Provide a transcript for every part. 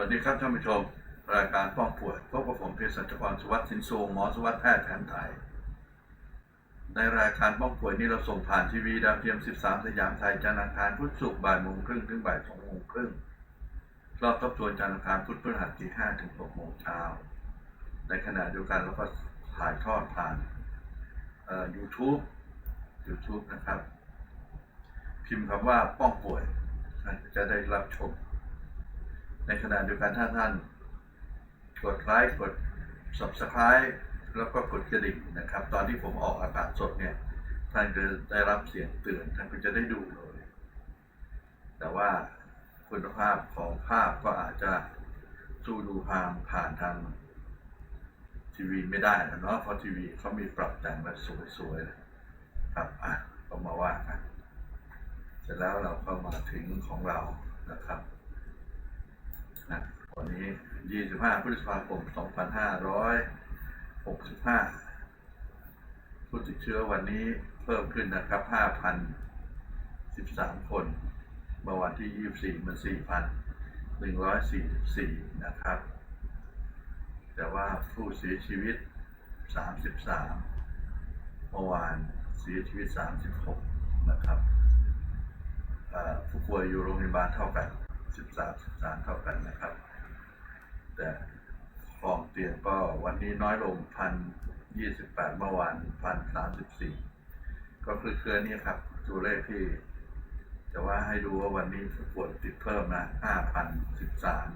วัสดีครับท่านผู้ชม รายการป้องป่วยพบกับผมเภสัชกรสุวัสดิ์สินโซหมอสุวัสดิ์แพทย์แผนไทย ในรายการป้องป่วยนี้เราส่งผ่านทีวีดาวเทียม 13 สยามไทยจันทร์อังคารพุธศุกร์บ่ายโมงครึ่งถึงบ่ายสองโมงครึ่งรอบทบทวนจันทร์อังคารพุธพฤหัสที่5ถึง6โมงเช้า ในขณะเดียวกันเราก็ถ่ายทอดผ่านเอ่อ YouTube YouTube นะครับ พิมพ์คำว่าป้องป่วยจะได้รับชม ในขณะเดียวกันถ้าท่าน กดไลค์กด subscribe แล้วก็กดกระดิ่งนะครับ ตอนที่ผมออกอากาศสดเนี่ย ท่านจะได้รับเสียงเตือนท่านก็จะได้ดูเลย แต่ว่าคุณภาพของภาพก็อาจจะสู้ดูผ่านผ่านทางทีวีไม่ได้นะเนาะเพราะทีวีเขามีปรับแต่งแบบสวยๆครับอะก็มาว่ากันเสร็จแล้วเราก็มาถึงของเรานะครับ นะวันนี้ 25 พฤษภาคม 2565 ผู้ติดเชื้อวันนี้เพิ่มขึ้นนะครับ 5,013 คนเมื่อวันที่ 24 มัน 4,144 นะครับ แต่ว่าผู้เสียชีวิต 33 เมื่อวานเสียชีวิต 36 นะครับผู้ป่วยอยู่โรงพยาบาลเท่ากัน 13 13เท่ากันนะครับ แต่คลองเตียงก็วันนี้น้อยลงพันยี่สิบแปดเมื่อวานพันสามสิบสี่ก็คือเครือนี้ครับตัวเลขที่จะว่าให้ดูว่าวันนี้ผู้ป่วยติดเพิ่มนะห้าพันสิบสาม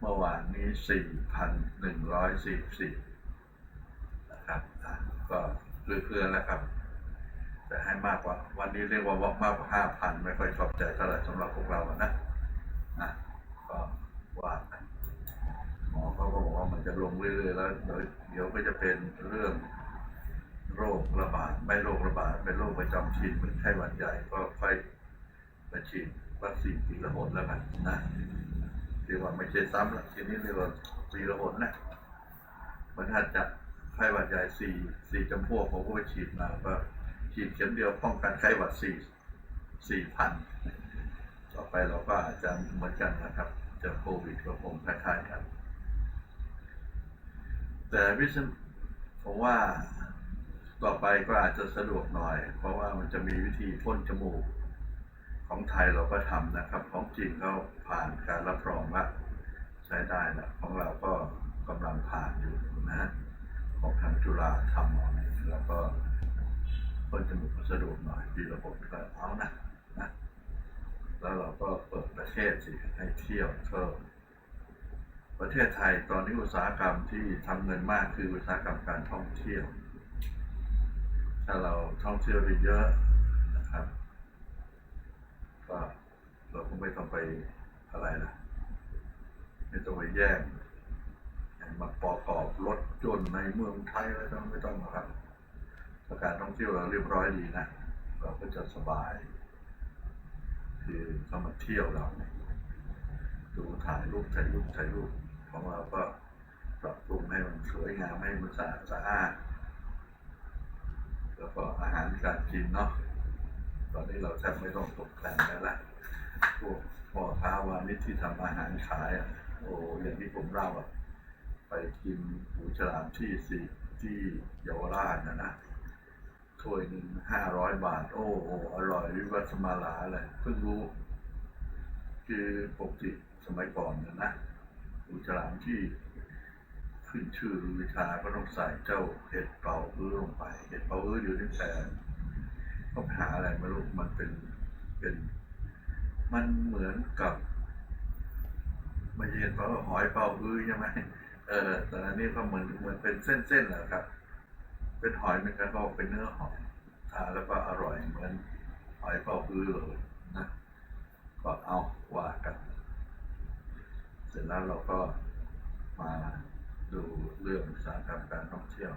เมื่อวานนี้สี่พันหนึ่งร้อยสี่สี่นะครับอะก็เครือๆแล้วครับ แต่ให้มากกว่า วันนี้เรียกว่ามากกว่าห้าพันไม่ค่อยชอบใจเท่าไหร่สำหรับพวกเราอะนะ นะก็ว่ากันหมอเขาก็บอกว่ามันจะลงเรื่อยๆแล้วเดี๋ยวเดี๋ยวก็จะเป็นเรื่องโรคระบาดไม่โรคระบาดเป็นโรคประจำถิ่นเหมือนไข้หวัดใหญ่ก็ค่อยมาฉีดวัคซีนปีละหนแล้วกันนะเรียกว่าไม่ใช่ซ้ำละทีนี้เรียกว่าปีละหนนะมันถ้าจะไข้หวัดใหญ่สี่สี่จำพวกผมก็ไปฉีดมาก็ฉีดเข็มเดียวป้องกันไข้หวัดสี่สี่พัน ต่อไปเราก็อาจจะเหมือนกันนะครับเจะโควิดก็คงคล้ายๆกัน แต่วิศผมว่าต่อไปก็อาจจะสะดวกหน่อย เพราะว่ามันจะมีวิธีพ่นจมูก ของไทยเราก็ทำนะครับ ของจีนเขาผ่านการรับรองว่าใช้ได้แล้วของเราก็กำลังผ่านอยู่นะของทางจุฬาทำเอาเนี่ยแล้วก็พ่นจมูกก็สะดวกหน่อยดีระบบก็เอานะ แล้วเราก็เปิดประเทศสิให้เที่ยวเพิ่มประเทศไทยตอนนี้อุตสาหกรรมที่ทำเงินมากคืออุตสาหกรรมการท่องเที่ยว ถ้าเราท่องเที่ยวได้เยอะนะครับ ก็เราก็ไม่ต้องไปอะไรนะไม่ต้องไปแย่งมาประกอบรถจนต์ในเมืองไทยอะไรต้องไม่ต้องหรอกครับ การท่องเที่ยวเราเรียบร้อยดีนะ เราก็จะสบาย คือเขามาเที่ยวเราเนี่ยดูถ่ายรูปถ่ายรูปถ่ายรูปของเราก็ปรับปรุงให้มันสวยงามให้มันสะอาดสะอาดแล้วก็อาหารการกินเนาะตอนนี้เราแทบไม่ต้องตกแต่งแล้วล่ะพวกพ่อค้าวานิชที่ทำอาหารขายอะโอ้อย่างที่ผมเล่าอะไปกินหูฉลามที่สิที่เยาวราชนะนะ ถ้วยหนึ่งห้าร้อยบาท โอ้โหอร่อยวิวัฒมาลาเลยเพิ่งรู้ คือปกติสมัยก่อนเนี่ยนะอุจฉลามที่ขึ้นชื่อลือชาก็ต้องใส่เจ้าเห็ดเป่าอื้อลงไป เห็ดเป่าอื้ออยู่ที่แพงก็หาอะไรไม่รู้มันเป็นเป็น มันเหมือนกับไม่เห็ดเป่าหอยเป่าอื้อใช่ไหมเออแต่อันนี้ก็เหมือนเหมือนเป็นเส้นๆแหละครับ เป็นหอยเหมือนกันก็เป็นเนื้อหอยทานแล้วก็อร่อยเหมือนหอยเป่าฮื้อเลยนะก็เอาว่ากัน เสร็จแล้วเราก็มาดูเรื่องอุตสาหกรรมการท่องเที่ยว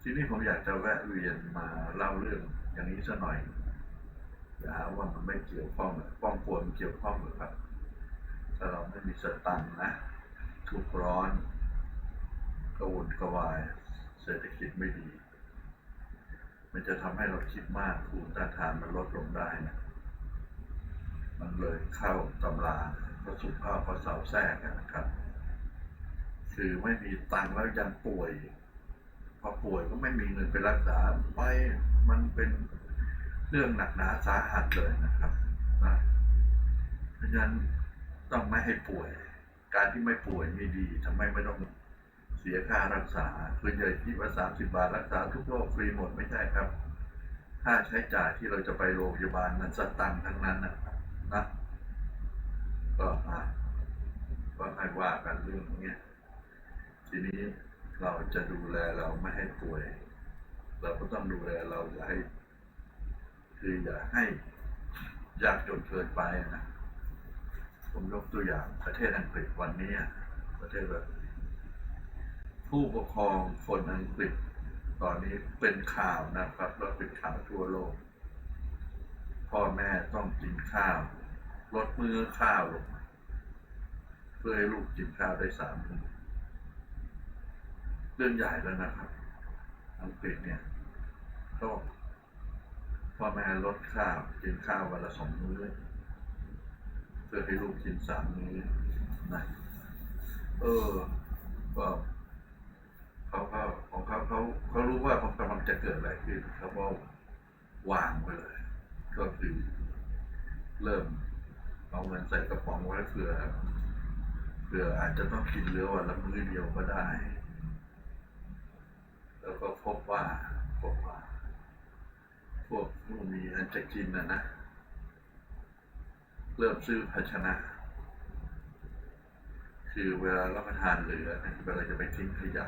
ทีนี้ผมอยากจะแวะเวียนมาเล่าเรื่องอย่างนี้สักหน่อยอย่าว่ามันไม่เกี่ยวข้องป้องปวดมันเกี่ยวข้องหรือครับถ้าเราไม่มีสตังนะทุกร้อนกระวนกระวาย เศรษฐกิจไม่ดี มันจะทำให้เราคิดมากภูมิต้านทานมันลดลงได้นะมันเลยเข้าตำราพระสุขภาพก็เสาแทรกนะครับ คือไม่มีตังค์แล้วยังป่วย พอป่วยก็ไม่มีเงินไปรักษาไปมันเป็นเรื่องหนักหนาสาหัสเลยนะครับนะเพราะฉะนั้นต้องไม่ให้ป่วย การที่ไม่ป่วยไม่ดีทำไมไม่ต้อง เสียค่ารักษาคือใหญ่ที่ว่าสามสิบาทรักษาทุกโรคฟรีหมดไม่ใช่ครับ ค่าใช้จ่ายที่เราจะไปโรงพยาบาลมันสตังค์ทั้งนั้นนะนะก็อะก็ให้ว่ากันเรื่องนี้ทีนี้เราจะดูแลเราไม่ให้ป่วย เราก็ต้องดูแลเราอย่าให้ คืออย่าให้ยากจนเกินไปนะ ผมยกตัวอย่างประเทศอังกฤษวันนี้ประเทศแบบ ผู้ปกครองคนอังกฤษ ตอนนี้เป็นข่าวนะครับแล้วเป็นข่าวทั่วโลก พ่อแม่ต้องกินข้าว ลดมือข้าวลงเพื่อให้ลูกกินข้าวได้สามมื้อเรื่องใหญ่แล้วนะครับ อังกฤษเนี่ยต้องพ่อแม่ลดข้าวกินข้าววันละสองมื้อเพื่อให้ลูกกินสามมื้อนะเออก็ เขาเขาของเขาเขาเขารู้ว่ามันกำลังจะเกิดอะไรขึ้นเขาก็วางไปเลย ก็คือเริ่มเอาเงินใส่กระป๋องไว้เผื่อเผื่ออาจจะต้องกินเหลือวันละมื้อเดียวก็ได้ แล้วก็พบว่าพบว่า พวกผู้มีอันจะกินนะนะ เริ่มซื้อภาชนะคือเวลารับประทานเหลือเวลาจะไปทิ้งขยะ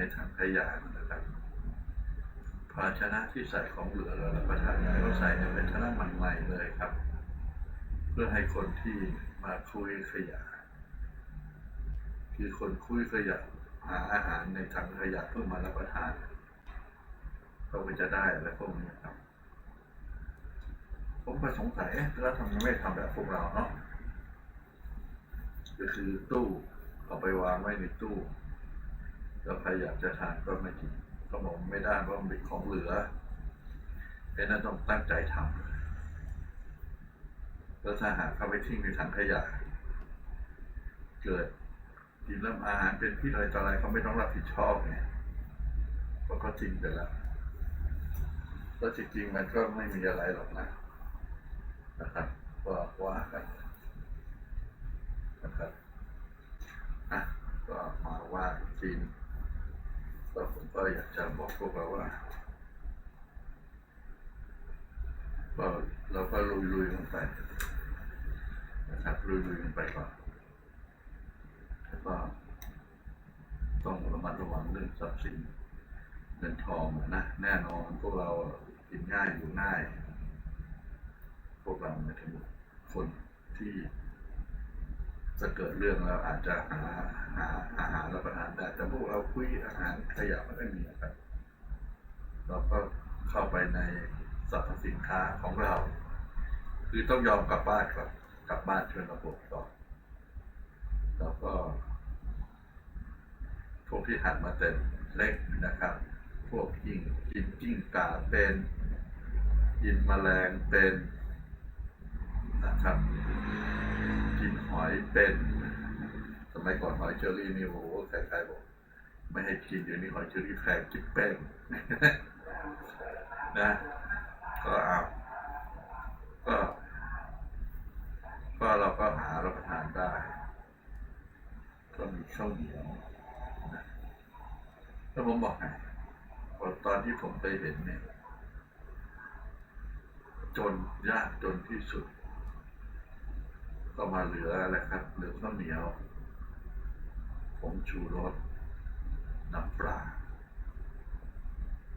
ในถังขยะนะครับภาชนะที่ใส่ของเหลือแล้วรับประทานก็ใส่ในภาชนะใหม่เลยครับ เพื่อให้คนที่มาคุยขยะ คือคนคุยขยะหาอาหารในถังขยะเพื่อมารับประทานก็จะได้อะพวกนี้ครับ ผมก็สงสัยแล้วทำไมไม่ทำแบบพวกเราเนาะก็คือตู้เอาไปวางไว้ในตู้ แล้วใครอยากจะทานก็ไม่กินก็บอกไม่ได้เพราะมันเป็นของเหลือเพราะนั้นต้องตั้งใจทำแล้วถ้าหากเข้าไปทิ้งในถังขยะ เกิดกินแล้วอาหารเป็นพิษอะไรต่ออะไรเขาไม่ต้องรับผิดชอบไงเพราะเขาทิ้งไปแล้วแล้วจริงๆมันก็ไม่มีอะไรหรอกนะนะครับก็ว่ากันนะครับอะก็มาว่าอีก ทีหนึ่งก็ผมก็อยากจะบอกพวกเราว่าก็เราก็ลุยลุยๆกันไปนะครับลุยลุยๆกันไปก่อนแล้วก็ต้องระมัดระวังเรื่องทรัพย์สินเงินทองนะแน่นอนพวกเรากินง่ายอยู่ง่าย พวกเราไม่ถึงคนที่ จะเกิดเรื่องแล้วอาจจะหาหาอาหารรับประทานได้ แต่พวกเราคุยอาหารขยะไม่ได้มีนะครับเราก็เข้าไปในสรรพสินค้าของเรา คือต้องยอมกลับบ้านก่อนกลับบ้านช่วยระบบก่อนแล้วก็พวกที่หัดมาแต่เล็กนะครับ พวกกินกินกิ้งกาเป็นกินแมลงเป็นนะครับ กินหอยเป็น สมัยก่อนหอยเชอรี่นี่โอ้โหใครๆบอกไม่ให้กินเดี๋ยวนี้หอยเชอรี่แพงกินแป้งนะ ก็เอาก็ ก็เราก็หารับประทานได้ ก็มีข้าวเหนียวนะแล้วผมบอกไงตอนที่ผมไปเห็นเนี่ย จนยากจนที่สุด ก็มาเหลืออะไรครับ เหลือข้าวเหนียวผมชูรสน้ำปลา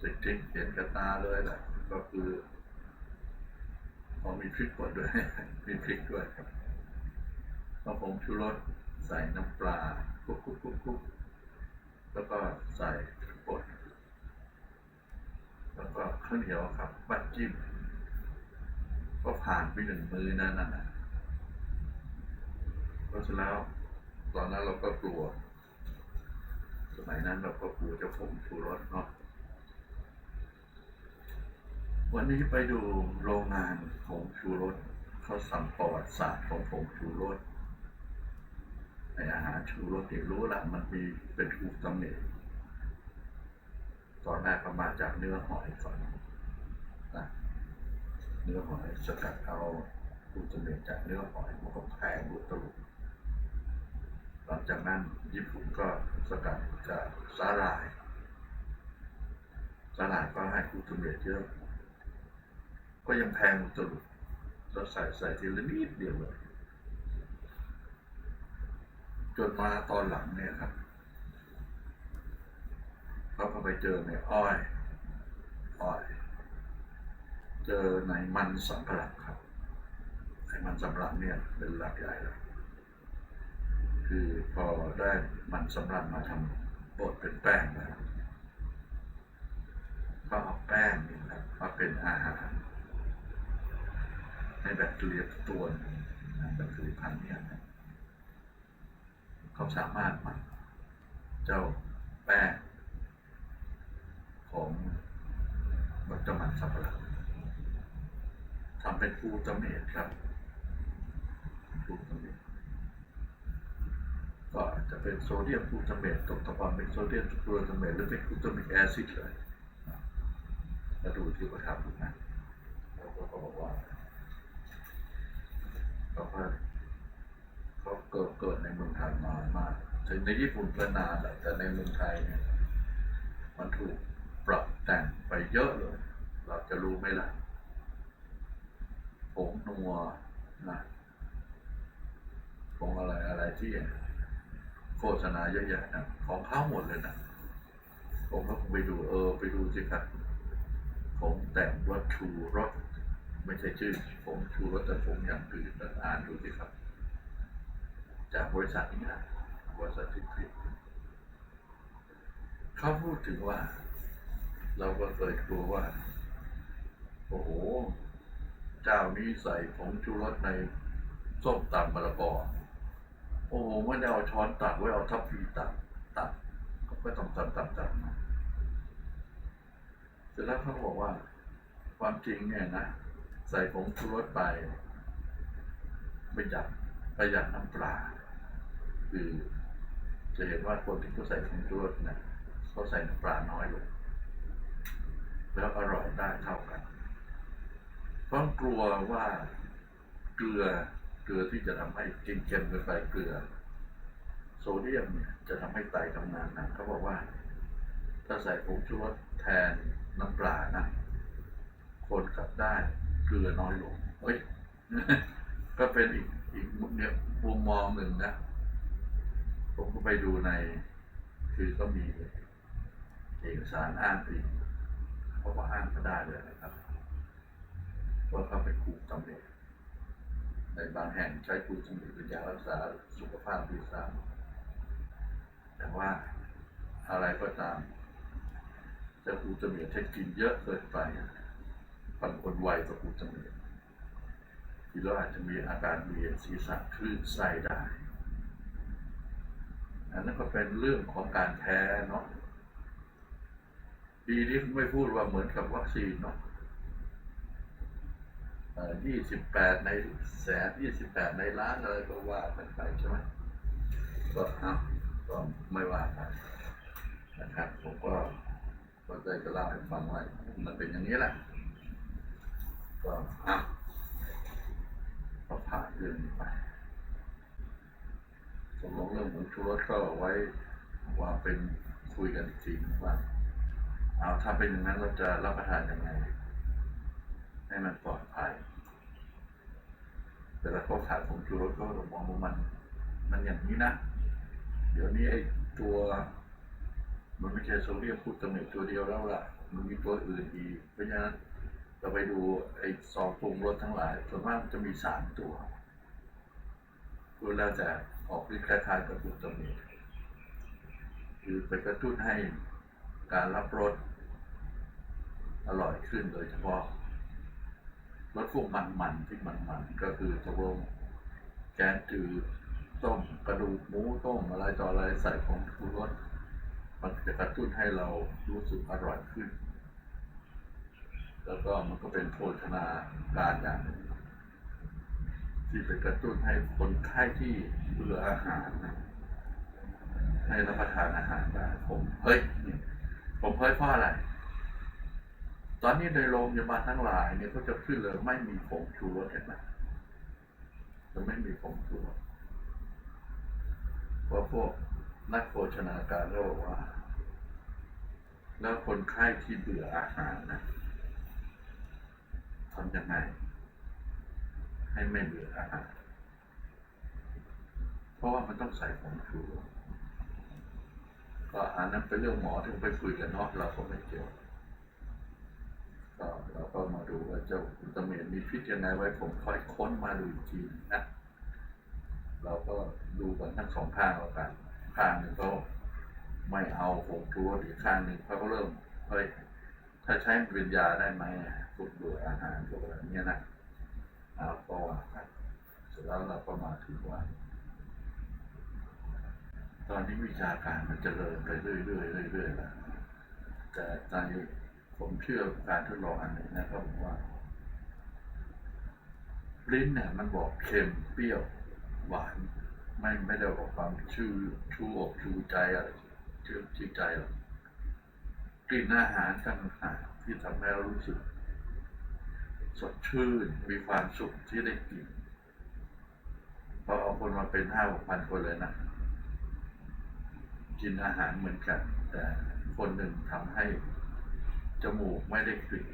จริงๆเห็นกับตาเลยแหละก็คือพอมีพริกป่นด้วย มีพริกด้วยครับพอผมชูรสใส่น้ำปลาคุกคุกคุกคุกแล้วก็ใส่พริกป่นแล้วก็ข้าวเหนียวครับบัดจิ้มก็ผ่านไปหนึ่งมือนั่นน่ะ เพราะฉะนั้นตอนนั้นเราก็กลัว สมัยนั้นเราก็กลัวจะผงชูรสเนาะวันนี้ไปดูโรงงานผงชูรสเขาสั่งประวัติศาสตร์ของผงชูรสในอาหารชูรสที่รู้ละมันมีเป็นถูกตำหนิตอนแรกก็มาจากเนื้อหอยก่อนนะเนื้อหอยสกัดเอาถูกตำหนิจากเนื้อหอยมันก็แพงบุตรุ หลังจากนั้นญี่ปุ่นก็สกัดจากสาหร่าย สาหร่ายก็ให้ถูกตำหนิเยอะ ก็ยังแพงบุตรุเราใส่ใส่ทีละนิดเดียวเลยจนมาตอนหลังเนี่ยครับเขาก็ไปเจอในอ้อย อ้อย เจอในมันสำปะหลังครับไอ้มันสำปะหลังเนี่ยเป็นหลักใหญ่เลย คือพอได้มันสำปะหลังมาทำบดเป็นแป้งแล้วก็เอาแป้งนี่ครับมาเป็นอาหารในแบคทีเรียตัวนึงแบคทีเรียพันธุ์เนี่ยนะเขาสามารถมันเจ้าแป้งของวัตมันสับปะหลังทำเป็นฟูตเมตครับฟูตเมต จะเป็นโซเดียมฟูตาเมตตกตะกอนเป็นโซเดียมฟูตาเมตหรือเป็นฟูตามิกแอซิดเลยนะดูที่เขาทำดูนะแล้วก็บอกว่าเขาเขาเกิดเกิดในเมืองไทยนานมากถึงในญี่ปุ่นก็นานแหละแต่ในเมืองไทยเนี่ยมันถูกปรับแต่งไปเยอะเลย เราจะรู้ไหมล่ะผงนัวนะผงอะไรอะไรที่ โฆษณาเยอะแยะนะของเขาหมดเลยนะผมก็ไปดูเออ ไปดูสิครับผงแต่งรสชูรสไม่ใช่ชื่อ ผมชูรสแต่ผมอย่างอื่นอ่านดูสิครับ จากบริษัทนี้นะบริษัทที่ผลิตเขาพูดถึงว่า เราก็เคยกลัวว่า โอ้โห เจ้านี้ใส่ผงชูรสในส้มตำมะละกอ อ้โหไม่ได้เอาช้อนตักไว้เอาทัพพีตักตักก็ต้องตักตักตักมาเสร็จแล้วเขาบอกว่า ความจริงเนี่ยนะใส่ผงชูรสไปประหยัดประหยัดน้ำปลา คือจะเห็นว่าคนที่เขาใส่ผงชูรสเนี่ยเขาใส่น้ำปลาน้อยลงแล้วอร่อยได้เท่ากันเพราะกลัวว่าเกลือ เกลือที่จะทำให้กินเค็มเกินไปเกลือ โซเดียมเนี่ยจะทำให้ไตทำงานหนักเขาบอกว่า ถ้าใส่ผงชูรสแทนน้ำปลานะคนกลับได้เกลือน้อยลงเฮ้ยก็เป็นอีกอีกมุมเนี่ยมุมมองหนึ่งนะ ผมก็ไปดูใน คือก็มีเอกสารอ้างอิงเพราะว่าอ้างก็ได้เลยนะครับว่าเขาไปขูดตำหนิ ในบางแห่งใช้ขูดตำหนิเป็นยารักษาสุขภาพดีซ้ำแต่ว่าอะไรก็ตามจะขูดตำหนิถ้กินเยอะเกินไปบางคนไวต่ออุจจาระทีเราอาจจะมีอาการเวียนศีรษะคลื่นไส้ได้อันนั้นก็เป็นเรื่องของการแพ้เนาะปีนี้ไม่พูดว่าเหมือนกับวัคซีนเนาะ ยี่สิบแปดในแสนยี่สิบแปดในล้านอะไรก็ว่ากันไปใช่ไหมก็เอาก็ไม่ว่ากันนะครับผมก็ก็ได้จะเล่าให้ฟังว่ามันเป็นอย่างนี้แหละก็อะก็ผ่านเรื่องนี้ไปตกลงเรื่องหมูชูรสก็เอาไว้ว่าเป็นคุยกันอีกทีนึงว่าเอาถ้าเป็นอย่างนั้นเราจะรับประทานยังไง ให้มันปลอดภัย แต่ละเขาขายผงชูรสก็มองว่ามัน มันอย่างนี้นะ เดี๋ยวนี้ไอ้ตัว มันไม่ใช่โซเดียมพูดตำหนิตัวเดียวแล้วล่ะ มันมีตัวอื่นอีก เพราะฉะนั้นเราไปดูไอ้ซองปรุงรสทั้งหลายส่วนมากมันจะมีสามตัวตัวแล้วแต่ออกฤทธิ์คล้ายๆกับพูดตำหนิคือไปกระตุ้นให้การรับรสอร่อยขึ้นโดยเฉพาะ รสพวกมันๆที่มันๆก็คือตกลงแกงจืดต้มกระดูกหมูต้มอะไรต่ออะไรใส่ของชูรสมันจะกระตุ้นให้เรารู้สึกอร่อยขึ้น แล้วก็มันก็เป็นโภชนาการอย่างหนึ่งที่ไปกระตุ้นให้คนไข้ที่เบื่ออาหารให้รับประทานอาหารได้ผมเฮ้ยผมเฮ้ยเพราะอะไร ตอนนี้ในโรงพยาบาลทั้งหลายเนี่ยก็จะขึ้นเลยไม่มีผงชูรสเห็นไหมจะไม่มีผงชูรสเพราะพวกนักโภชนาการก็บอกว่า แล้วคนไข้ที่เบื่ออาหารนะทำยังไงให้ไม่เบื่ออาหารเพราะว่ามันต้องใส่ผงชูรสก็อันนั้นเป็นเรื่องหมอที่ไปคุยกันเนาะเราก็ไม่เกี่ยว ก็เราก็มาดูว่าเจ้าอุลตร้าแมนมีพิษยังไงไว้ผมค่อยค้นมาดูอีกทีนะเราก็ดูกันทั้งสองข้างแล้วกันข้างหนึ่งก็ไม่เอาผงชูรสอีกข้างหนึ่งเขาก็เริ่มเฮ้ยถ้าใช้เป็นยาได้ไหมพวกเบื่ออาหารพวกอะไรเนี้ยนะเอาก็ว่ากันเสร็จแล้วเราก็มาถึงว่าตอนนี้วิชาการมันจเจริญไปเรื่อยๆเรื่อยๆแล้วแต่ตอนนี้ ผมเชื่อการทดลองอันหนึ่งนะครับผมว่าลิ้นเนี่ยมันบอกเค็มเปรี้ยว หวาน ไม่ไม่ได้บอกความชื่อชูอกชูใจอะไรชื่อชื่อใจหรอกกลิ่นอาหารต่างหากที่ทำให้เรารู้สึก สดชื่นมีความสุขที่ได้กินพอเอาคนมาเป็นห้าหกพันคนเลยนะกินอาหารเหมือนกัน แต่คนหนึ่งทำให้ จมูกไม่ได้กลิ่น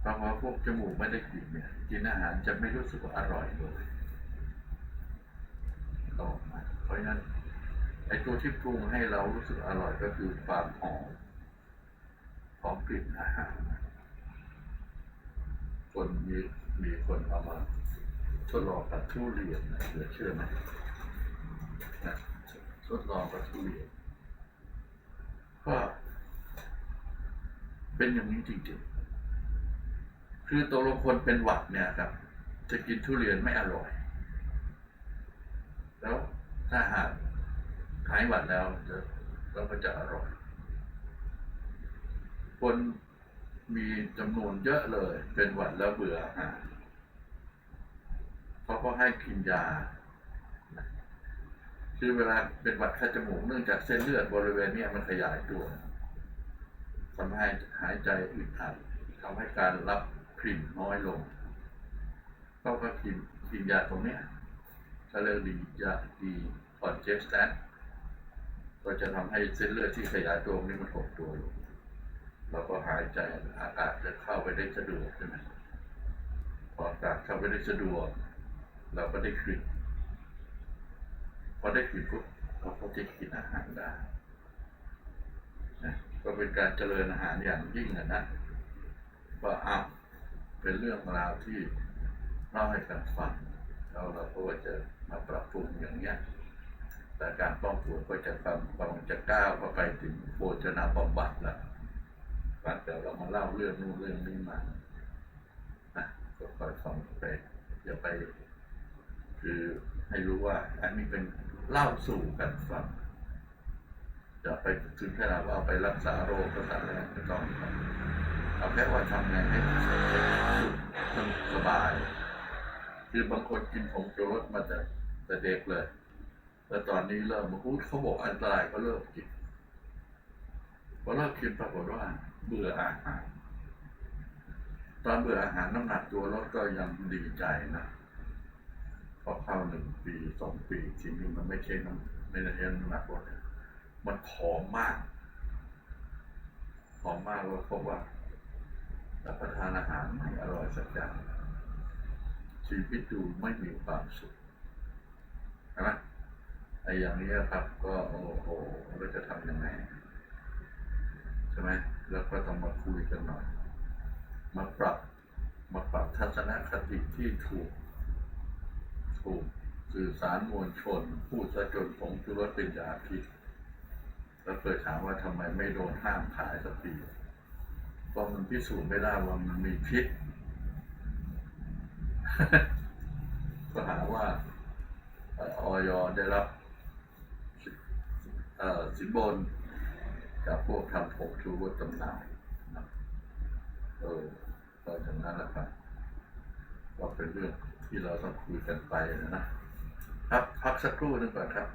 เพราะว่าพวกจมูกไม่ได้กลิ่นเนี่ยกินอาหารจะไม่รู้สึกว่าอร่อยเลยต่อมาเพราะฉะนั้นไอ้ตัวที่ปรุงให้เรารู้สึกอร่อยก็คือความหอมของกลิ่นอาหารคนมีมีคนเอามาทดลองกับทุเรียนนะเหลือเชื่อไหมนะทดลองกับทุเรียน ก็เป็นอย่างนี้จริงๆ คือตัวลงคนเป็นหวัดเนี่ยครับ จะกินทุเรียนไม่อร่อย แล้วถ้าหากหายหวัดแล้วจะแล้วก็จะอร่อย คนมีจำนวนเยอะเลย เป็นหวัดแล้วเบื่ออาหารเขาก็ให้กินยา คือเวลาเป็นหวัดคัดจมูกเนื่องจากเส้นเลือดบริเวณนี้มันขยายตัวทำให้หายใจอึดอัดทำให้การรับกลิ่นน้อยลงก็ก็กินกินยาตรงนี้ยก็เรียกดียาดีคอนเจสแตนก็จะทำให้เส้นเลือดที่ขยายตัวนี้มันหดตัวลงเราก็หายใจอากาศจะเข้าไปได้สะดวกใช่ไหมพออากาศเข้าไปได้สะดวก เราก็ได้กลิ่น อได้กลิ่นปุ๊บเราก็จะกินอาหารได้นะก็เป็นการเจริญอาหารอย่างยิ่งนะนะว่าอ้าวเป็นเรื่องราวที่เล่าให้กันฟังแล้วเราก็จะมาปรับปรุงอย่างเนี้ยแต่การป้องกันก็จะกำลังจะก้าวเข้าไปถึงโภชนาบำบัดแล้วการแต่เรามาเล่าเรื่องนู้นเรื่องนี้มานะก็คอยฟังไปอย่าไป คือให้รู้ว่าอันนี้เป็น เล่าสู่กันฟังจะไปถึงขนาดว่าไปรักษาโรคก็สั่งแล้วไม่ต้องเอาแค่ว่าทำไงให้สุขสบาย คือบางคนกินผงชูรสมาแต่แต่เด็กเลยแต่ตอนนี้เริ่มพูดเขาบอกอันตรายก็เลิกกินพอเลิกกินปรากฏว่าเบื่ออาหาร ตอนเบื่ออาหารน้ำหนักตัวลดก็ยังดีใจนะ พอเข้าหนึ่งปีสองปีทีนี้มันไม่ใช่น้ำไม่ได้เห็นน้ำหนักลดมันผอมมากผอมมากเลยเพราะว่ารับประทานอาหารไม่อร่อยสักอย่างชีวิตดูไม่มีความสุขใช่ไหมไอ้อย่างนี้ครับก็โอ้โหเราจะทำยังไงใช่ไหมแล้วก็ต้องมาคุยกันหน่อย มาปรับมาปรับทัศนคติที่ถูก ถูกสื่อสารมวลชน พูดซะจนผงชูรสเป็นยาพิษแล้วเคยถามว่าทำไมไม่โดนห้ามขายสักทีเพราะมันพิสูจน์ไม่ได้ว่ามันมีพิษ ก็หาว่าออออยได้รับสินบนจากพวกทำผงชูรสจำหน่ายนเออก็จากนั้นแหละครับก็เป็นเรื่อง ที่เราต้องคุยกันไปนะนะครับพักสักครู่หนึงก่อนครับ